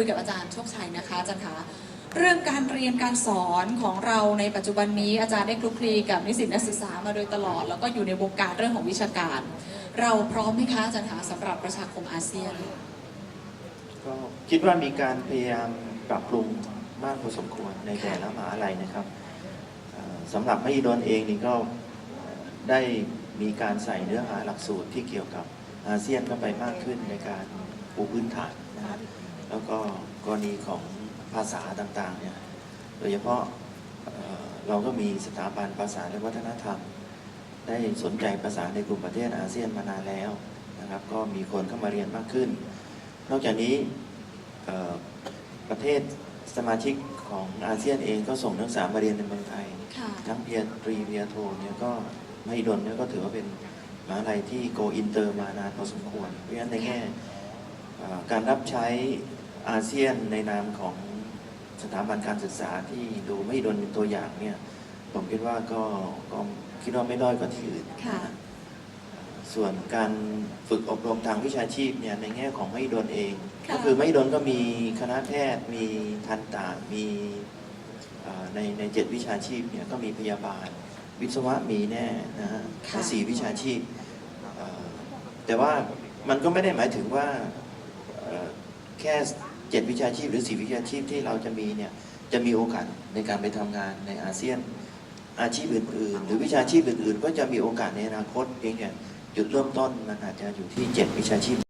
คุยกับอาจารย์โชคชัยนะคะอาจารย์คะเรื่องการเรียนการสอนของเราในปัจจุบันนี้อาจารย์ได้คลุกคลีกับนิสิตนักศึกษามาโดยตลอด แล้วก็อยู่ในวงการเรื่องของวิชาการ เราพร้อมไหมคะอาจารย์คะสำหรับประชาคมอาเซียน ก็คิดว่ามีการพยายามปรับปรุงมากพอสมควรในแต่ละมหาลัยนะครับสำหรับมหิดลเองนี่ก็ได้มีการใส่เนื้อหาหลักสูตรที่เกี่ยวกับอาเซียนเข้าไปมากขึ้นในการปูพื้นฐานนะครับ รณีของภาษาต่างๆเนี่ยโดยเฉพาะเอ่อเราก็มีสถาบันภาษาและวัฒนธรรม ได้สนใจภาษาในกลุ่มประเทศอาเซียนมานานแล้วนะครับ ก็มีคนเข้ามาเรียนมากขึ้น นอกจากนี้เอ่อประเทศสมาชิกของอาเซียนเองก็ส่งนักศึกษามาเรียนในเมืองไทยค่ะทั้งเพียรตรีเพียโทเนี่ยก็มหิดลเนี่ยก็ถือว่าเป็นมหาลัยที่โกอินเตอร์มานานพอสมควร เพราะฉะนั้นในแง่เอ่อการรับใช้ อาเซียนในนามของสถาบันการศึกษาที่ดูมหิดลเป็นตัวอย่างเนี่ย ผมคิดว่าก็ก็คิดว่าไม่ด้อยกว่าที่อื่นค่ะ ส่วนการฝึกอบรมทางวิชาชีพเนี่ยในแง่ของมหิดลเอง ค่ะ ก็คือมหิดลก็มีคณะแพทย์ มีทันตามีเอ่อในในเจ็ดวิชาชีพเนี่ยก็มีพยาบาล วิศวะมีแน่นะฮะค่ะ สี่วิชาชีพเอ่อแต่ว่ามันก็ไม่ได้หมายถึงว่า เอ่อแค่ เจ็ดวิชาชีพหรือสี่วิชาชีพที่เราจะมีเนี่ยจะมีโอกาสในการไปทำงานในอาเซียนอาชีพอื่นๆ หรือวิชาชีพอื่นๆ ก็จะมีโอกาสในอนาคตเพียงแต่จุดเริ่มต้นมันอาจจะอยู่ที่เจ็ดวิชาชีพ